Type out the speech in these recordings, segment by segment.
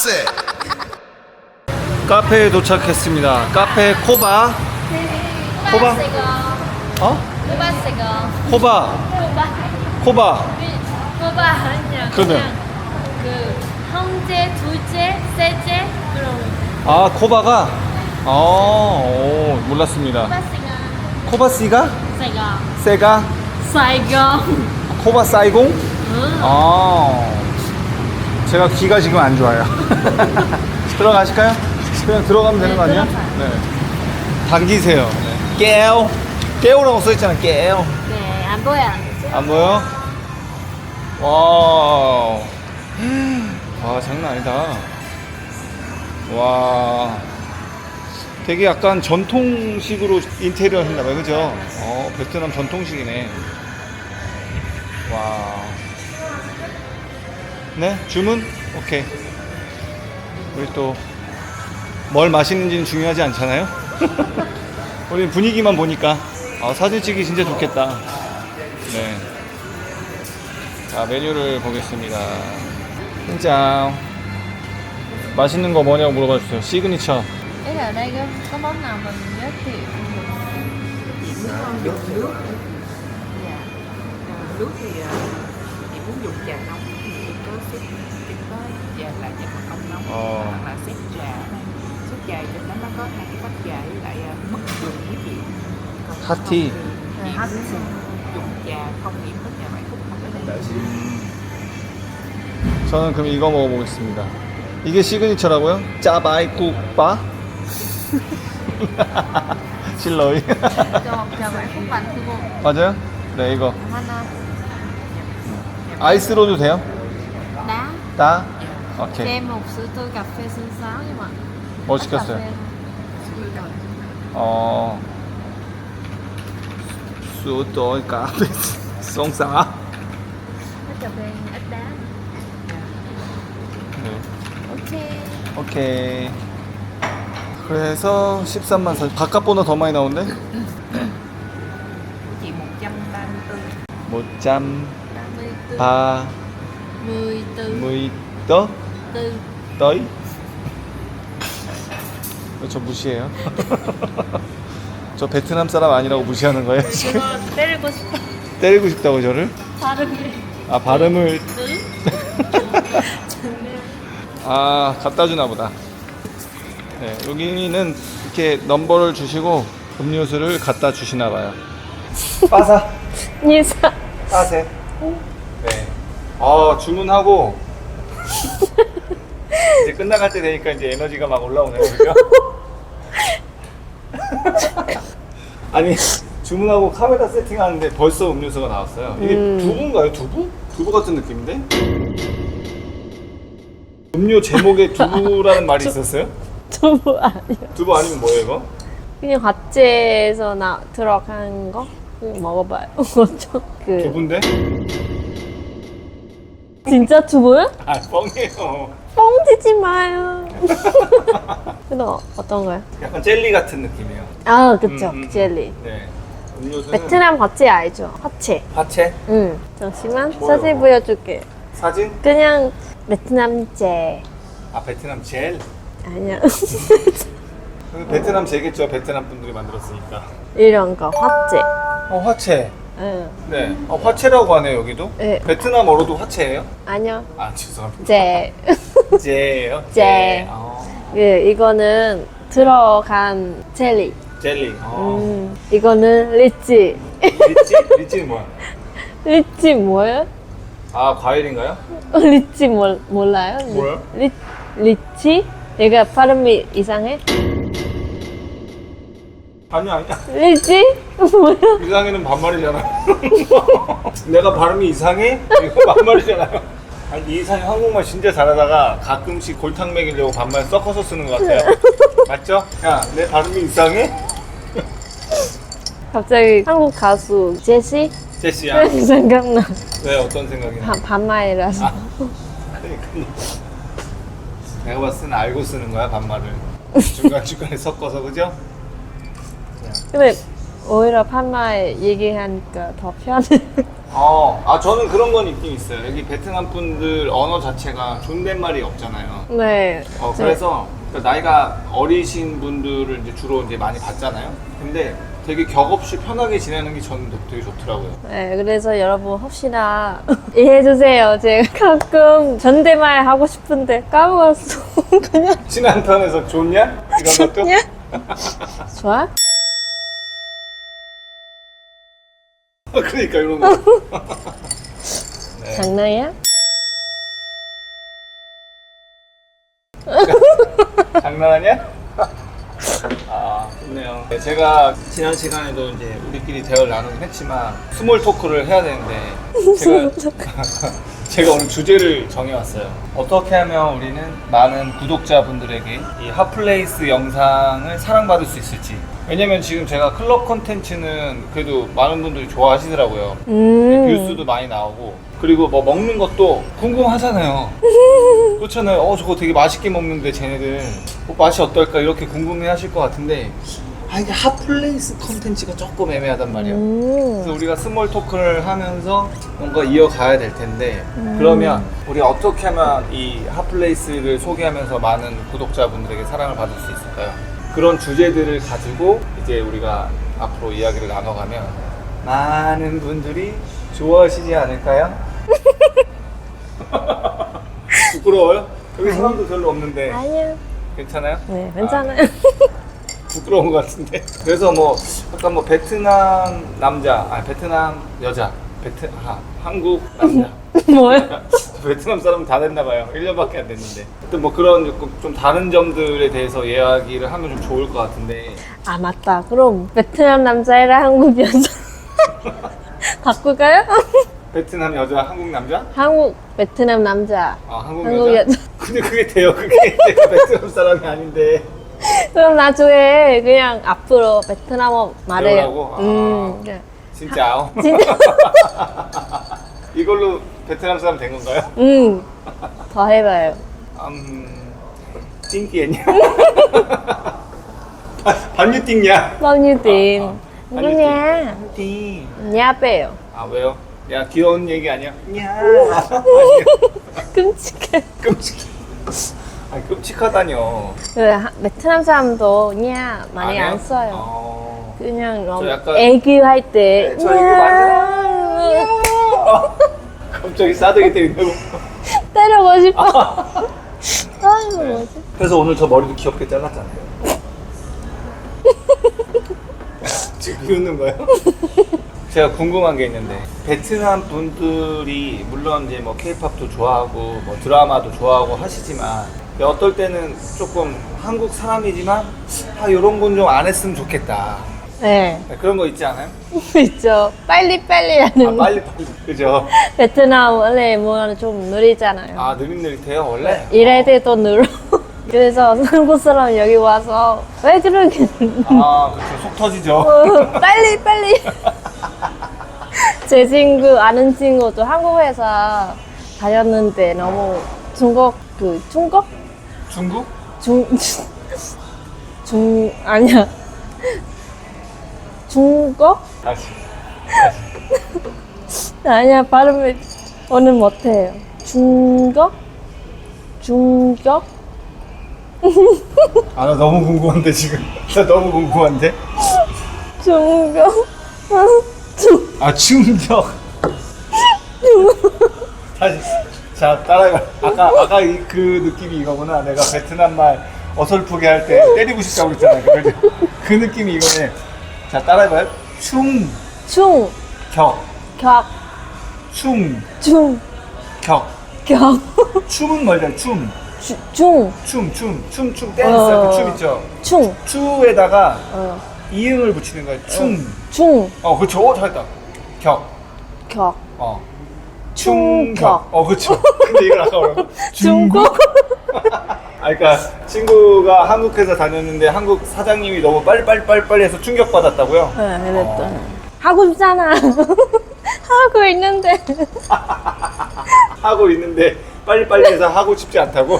classic. 카페에 도착했습니다. 카페 코바. 코바? 어? 코바 새거 코바. 코바 코바. 코바 아니야 그러면? 그냥 그 형제 둘째 셋째 그런 아 코바가. 어, 오, 몰랐습니다. 코바 코바씨가? 새거 세가? 새거 코바 사이공? 응. 아, 제가 귀가 지금 안 좋아요. 들어가실까요? 그냥 들어가면 되는 거 아니야? 들어가요. 네. 당기세요. 네. 깨요. 깨요라고 써있잖아, 깨요. 네, 안 보여. 안 보여? 와. 와, 장난 아니다. 와. 되게 약간 전통식으로 인테리어 했나봐요. 그죠? 어, 베트남 전통식이네. 와. 네? 주문? 오케이. 우리 또, 뭘 마시는지는 중요하지 않잖아요? 우리 분위기만 보니까. 아, 사진 찍기 진짜 좋겠다. 네. 자, 메뉴를 보겠습니다. 짠. 맛있는 거 뭐냐고 물어봐 주세요. 시그니처. Ý là ở đây có, có món nào mình giới thiệu dùng nước dạ à, nước thì à, chị muốn dùng trà nóng thì chị có xếp chị có trà là trà mật ong nóng Ồ. hoặc là xếp trà xếp trà trên đó nó có hai cái tách trà với lại à, mất đường với chị Còn Hot không tea. thì chị hot tea. dùng trà không nhiễm hết trà bảy phút không ở đây 저는 그럼 이거 먹어보겠습니다. 이게 시그니처라고요? 짜바이국바? 실러이. phúc bánh của cô 맞아요? 네, 이거. ha나 아이스로도 돼요? Cho 오케이. xương sáo nhưng mà 뭐 시켰어요? 어. 수도이 카페 송사. 네. 오케이. 그래서 13만 4 바깥 번호 더 많이 chị 134 못잠 34바 14 무이떠 4 떠이? 저 무시해요. 저 베트남 사람 아니라고 무시하는 거예요 지금? 그거 때리고 싶어 때리고 싶다고 저를? 발음이 아 발음을 응? 아 갖다 주나 보다. 네 여기는 이렇게 넘버를 주시고 음료수를 갖다 주시나 봐요. 빠사. sao 빠세. 네. 아 주문하고 이제 끝나갈 때 되니까 이제 에너지가 막 올라오네요, 그죠? 아니 주문하고 카메라 세팅하는데 벌써 음료수가 나왔어요. 이게 두부인가요? 두부? 두부 같은 느낌인데? 음료 제목에 두부라는 말이 있었어요? 두부 아니요. 두부 아니면 뭐예요 이거? 그냥 화채에서 나 들어간 거 그거 먹어봐요. 그 두부인데? 진짜 두부요? 아 뻥이에요. 뻥치지 마요. 근데 어- 어떤 거요? 약간 젤리 같은 느낌이에요. 아 그쵸 음, 음. 젤리. 네. 음료수는 베트남 화채 알죠? 화채. 화채? 응. 잠시만 뭐요? 사진 보여줄게. 사진? 그냥 베트남 제 아 베트남 젤? 아니야. 그 베트남 제겠죠. 베트남 분들이 만들었으니까. 이런 거 화채. 어 화채. 응. 네. 어, 화채라고 하네요 여기도. 네. 베트남어로도 화채예요? 아니요. 아 죄송합니다. 제. 제예요? 제. 어. 그 이거는 들어간 젤리. 젤리. 어. 음. 이거는 리치. 리치? 리치는 뭐야? 리치 뭐예요? 아 과일인가요? 어, 리치 몰, 몰라요? 리- 뭐요? 리, 리치? 얘가 발음이 이상해? 아니 아니야. 리치? 뭐야? 이상해는 반말이잖아. 내가 발음이 이상해? 이거 반말이잖아요. 아니 이상해 한국말 진짜 잘하다가 가끔씩 골탕 먹이려고 반말 섞어서 쓰는 것 같아요. 맞죠? 야, 내 발음이 이상해? 갑자기 한국 가수 제시? 제시야. 생각나. 왜 어떤 생각이 나? 반, 반말이라서. 아. 그러니까. 내가 봤을 때는 알고 쓰는 거야 반말을. 중간 중간에 섞어서 그죠? 근데 오히려 반말 얘기하니까 더 편해. 어, 아 저는 그런 건 있긴 있어요. 여기 베트남 분들 언어 자체가 존댓말이 없잖아요. 네. 어, 그래서 그 나이가 어리신 분들을 이제 주로 이제 많이 봤잖아요. 근데 되게 격 없이 편하게 지내는 게 저는 되게 좋더라고요. 네, 그래서 여러분 혹시나 이해해주세요. 제가 가끔 전대말 하고 싶은데 까먹었어. 그냥 친한 편에서 좋냐? 이런 것도? 좋아? 그러니까 이런 거. 네. 장난이야? 장난하냐? 아, 좋네요. 네, 제가 지난 시간에도 이제 우리끼리 대화를 나누긴 했지만 스몰 토크를 해야 되는데 제가 제가 오늘 주제를 정해왔어요. 어떻게 하면 우리는 많은 구독자분들에게 이 핫플레이스 영상을 사랑받을 수 있을지. 왜냐면 지금 제가 클럽 콘텐츠는 그래도 많은 분들이 좋아하시더라고요. 음. 뷰수도 많이 나오고 그리고 뭐 먹는 것도 궁금하잖아요. 그렇잖아요. 어 저거 되게 맛있게 먹는데 쟤네들 어, 맛이 어떨까 이렇게 궁금해 하실 것 같은데 아 이게 핫플레이스 컨텐츠가 조금 애매하단. 음. 그래서 우리가 스몰 토크를 하면서 뭔가 이어가야 될 텐데 그러면 우리가 어떻게 하면 이 핫플레이스를 소개하면서 많은 구독자분들에게 사랑을 받을 수 있을까요? 그런 주제들을 가지고 이제 우리가 앞으로 이야기를 나눠가면 많은 분들이 좋아하시지 않을까요? 부끄러워요? 여기 사람도 별로 없는데 아니야. 괜찮아요? 네, 괜찮아요. 부끄러운 것 같은데. 그래서 뭐 약간 뭐 베트남 남자, 아 베트남 여자, 베트 아, 한국 남자. 뭐야? 베트남 사람 다 됐나 봐요. 1년밖에 안 됐는데. 또뭐 그런 조금 좀 다른 점들에 대해서 이야기를 하면 좀 좋을 것 같은데. 아 맞다. 그럼 베트남 남자애랑 한국 여자 바꿀까요? 베트남 여자, 한국 남자? 한국 베트남 남자. 아 한국, 한국 여자? 여자. 근데 그게 돼요. 그게 베트남 사람이 아닌데. 그럼 나중에 그냥 앞으로 베트남어 말해요. 배우라고? 아. 음. 그래. 진짜요? 진짜. 이걸로 베트남 사람 된 건가요? 음. 더 해봐요. 음, 띵끼했냐? 반유 띵냐? Bao nhiêu tiền? 아, nha. 띵. Nha 빼요. 아 왜요? 야 귀여운 얘기 아니야? 야. 끔찍해. 끔찍. 아 끔찍하다뇨. 그 하- 베트남 사람도 냐 많이 안 써요. 어. 그냥 너무 약간- 애교할 때. 네, 저 이거 맞아요. 갑자기 싸대기 때린다고. 때려고 싶어. 아유 뭐지? 그래서 오늘 저 머리도 귀엽게 잘랐잖아요. 지금 비웃는 거예요? 제가 궁금한 게 있는데 베트남 분들이 물론 이제 뭐 케이팝도 좋아하고 뭐 드라마도 좋아하고 하시지만 어떨 때는 조금 한국 사람이지만 아 이런 건 좀 안 했으면 좋겠다 네. 네, 그런 거 있지 않아요? 있죠. 빨리 빨리 아 하는. 빨리 빨리 그죠? 베트남 원래 뭐는 좀 느리잖아요. 아 느릿느릿해요 원래? 일할 때도 느려. 그래서 한국 사람 여기 와서 왜 그러게 아 그렇죠 속 터지죠 어, 빨리 빨리. 제 친구 아는 친구도 한국 회사 다녔는데 너무 중국 그 중국 중국? 중, 중, 아니야. 중국? 다시 아니야, 발음을 오늘 못해요. 중국? 중국? 아나 너무 궁금한데 지금 나 너무 궁금한데 중국? 중, 아 충격 다시 자 따라해봐. 아까 아까 이, 그 느낌이 이거구나. 내가 베트남 말 어설프게 할 때 때리고 싶다고 그랬잖아요 그죠? 그 느낌이 이거네. 자 따라해봐요 충격. 중, 격, 충격. 중, 격, 춤은 뭐죠? 춤 주, 중, 춤, 춤, 춤, 춤, 댄스 어. 그 춤 있죠? 충, 추에다가 어, 이응을 붙이는 거예요. 춤 중, 어, 그렇죠. 오, 잘했다. 격. 격, 어. 충격. 어, 그렇죠. 근데 이걸 아까 뭐라고? 중국? 아, 그러니까 친구가 한국 회사 다녔는데 한국 사장님이 너무 빨리 빨리 빨리 빨리 해서 충격 받았다고요? 네, 그랬더니. 하고 싶잖아. 하고 있는데. 하고 있는데 빨리 빨리 해서 하고 싶지 않다고?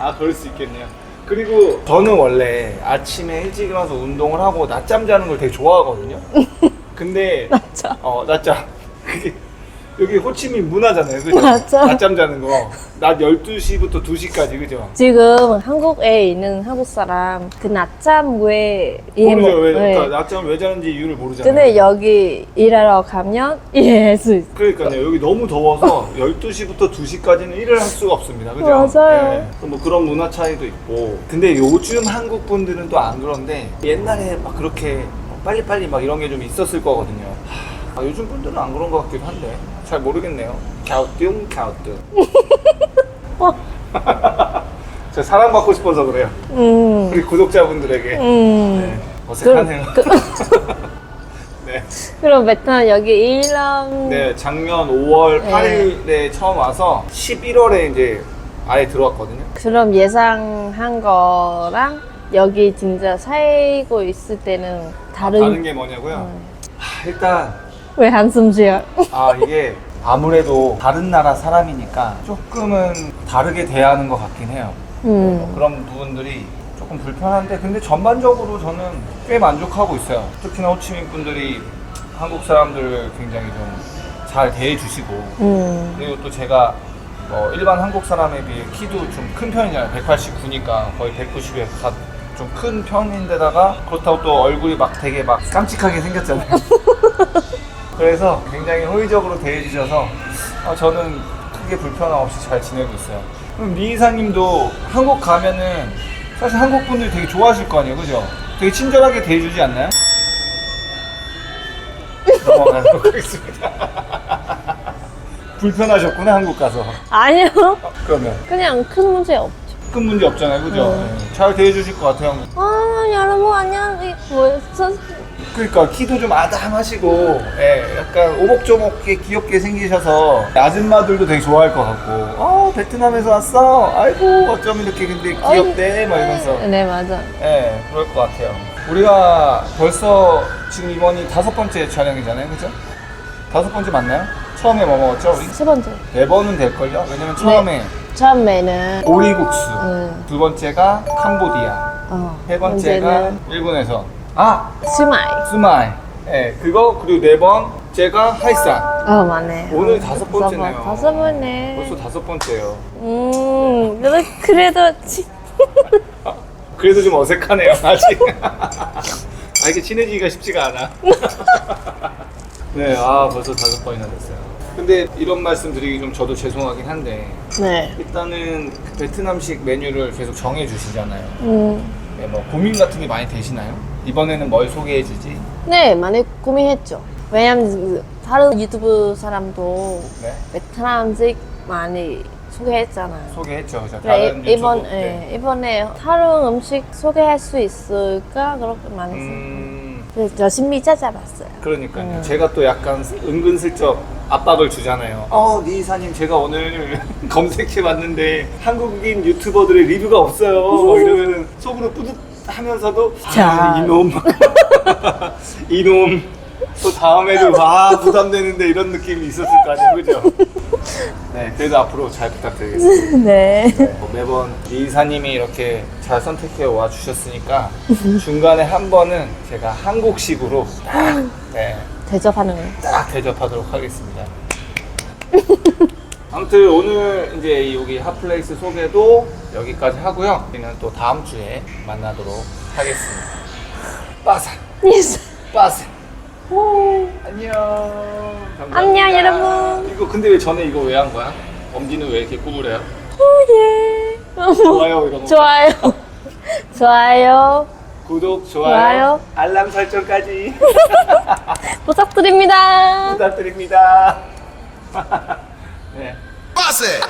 아, 그럴 수 있겠네요. 그리고 저는 원래 아침에 일찍 일어나서 운동을 하고 낮잠 자는 걸 되게 좋아하거든요. 근데 낮잠. 어 낮잠 그게 여기 호치민 문화잖아요 그죠? 낮잠. 낮잠 자는 거 낮 12시부터 2시까지 그죠? 지금 한국에 있는 한국 사람 그 낮잠 왜 이해 모르죠 못- 왜 네. 그러니까 낮잠 왜 자는지 이유를 모르잖아요 근데 여기 일하러 가면 이해할 수 있어. 그러니까요 여기 너무 더워서 12시부터 2시까지는 일을 할 수가 없습니다 그죠? 맞아요. 뭐 그런 문화 차이도 있고 근데 요즘 한국 분들은 또 안 그런데 옛날에 막 그렇게 빨리빨리 막 이런 게 좀 있었을 거거든요 하, 아, 요즘 분들은 안 그런 것 같기도 한데 잘 모르겠네요 갸우뚱 갸우뚱 저 사랑받고 싶어서 그래요 음. 우리 구독자분들에게 음. 네, 어색하네요 네. 그럼 베트남 여기 1년 네, 작년 5월 네. 8일에 처음 와서 11월에 이제 아예 들어왔거든요. 그럼 예상한 거랑 여기 진짜 살고 있을 때는 다른, 다른 게 뭐냐고요? 음. 하, 일단 왜 한숨 쉬어? 아 이게 아무래도 다른 나라 사람이니까 조금은 다르게 대하는 것 같긴 해요. 음. 그런 부분들이 조금 불편한데 근데 전반적으로 저는 꽤 만족하고 있어요. 특히나 호치민 분들이 한국 사람들을 굉장히 좀 잘 대해주시고 음. 그리고 또 제가 뭐 일반 한국 사람에 비해 키도 좀 큰 편이잖아요. 189니까 거의 190에 좀 큰 편인데다가 그렇다고 또 얼굴이 막 되게 막 깜찍하게 생겼잖아요. 그래서 굉장히 호의적으로 대해주셔서 어, 저는 크게 불편함 없이 잘 지내고 있어요. 그럼 리 이사님도 한국 가면은 사실 한국 분들 되게 좋아하실 거 아니에요, 그죠? 되게 친절하게 대해주지 않나요? 넘어가도록 하겠습니다. 불편하셨구나 한국 가서. 아니요. 그러면 그냥 큰 문제 없죠. 큰 문제 없잖아요, 그죠? 네. 잘 대해주실 것 같아요. 아, 여러분 안녕하세요. 뭐, 저, 그러니까 키도 좀 아담하시고, 예, 약간 오목조목하게 귀엽게 생기셔서 아줌마들도 되게 좋아할 것 같고, 어 베트남에서 왔어, 아이고 어쩜 이렇게 근데 귀엽대, 막 이러면서, 네, 맞아. 예, 그럴 것 같아요. 우리가 벌써 지금 이번이 다섯 번째 촬영이잖아요, 그죠? 다섯 번째 맞나요? 처음에 뭐 먹었죠, 우리? 세 번째. 네 번은 될걸요? 왜냐면 처음에 처음에는 오리국수, 음. 두 번째가 캄보디아, 어, 세 번째가 일본에서 아 스마일. 스마이 예 그거 그리고 네 번째가 하이산 어, 맞네. 오늘 다섯 번째네요. 다섯 번네. 벌써 다섯 번째예요 음, 그래도, 그래도, 치, 그래도 좀 어색하네요 아직 아 이게 친해지기가 쉽지가 않아 네 아 벌써 다섯 번이나 됐어요 근데 이런 말씀 드리기 좀 저도 죄송하긴 한데 네. 일단은 그 베트남식 메뉴를 계속 정해 주시잖아요 음, 네, 뭐 고민 같은 게 많이 되시나요? 이번에는 뭘 소개해 주지? 네, 많이 고민했죠. 왜냐면 그 다른 유튜브 사람도 네 베트남식 많이 소개했잖아요. 소개했죠 그래, 다른 이- 이번, 유튜브 예, 네. 이번에 다른 음식 소개할 수 있을까? 그렇게 많이. 음 그래서 열심히 찾아봤어요. 그러니까요. 음. 제가 또 약간 은근슬쩍 압박을 주잖아요. 어, 니 이사님 제가 오늘 검색해 봤는데 한국인 유튜버들의 리뷰가 없어요. 뭐 이러면은 속으로 뿌듯 하면서도 자. 아, 이놈 이놈 또 다음에도 아 부담되는데 이런 느낌이 있었을 거 아니에요, 그죠? 네, 그래도 앞으로 잘 부탁드리겠습니다. 네. 네, 뭐 매번 이 이사님이 이렇게 잘 선택해 와 주셨으니까 중간에 한 번은 제가 한국식으로 딱, 네, 대접하는 거예요. 딱 대접하도록 하겠습니다. 아무튼 오늘 이제 여기 핫플레이스 소개도 여기까지 하고요. 우리는 또 다음 주에 만나도록 하겠습니다. 빠사, 예스. 빠사. 안녕. 감사합니다. 안녕, 여러분. 이거 근데 왜 전에 이거 왜 한 거야? 엄지는 왜 이렇게 구부려요? 오, 예. 좋아요 이런 거. 좋아요. 좋아요. 구독, 좋아요, 좋아요. 알람 설정까지 부탁드립니다. 부탁드립니다. 네. Pase.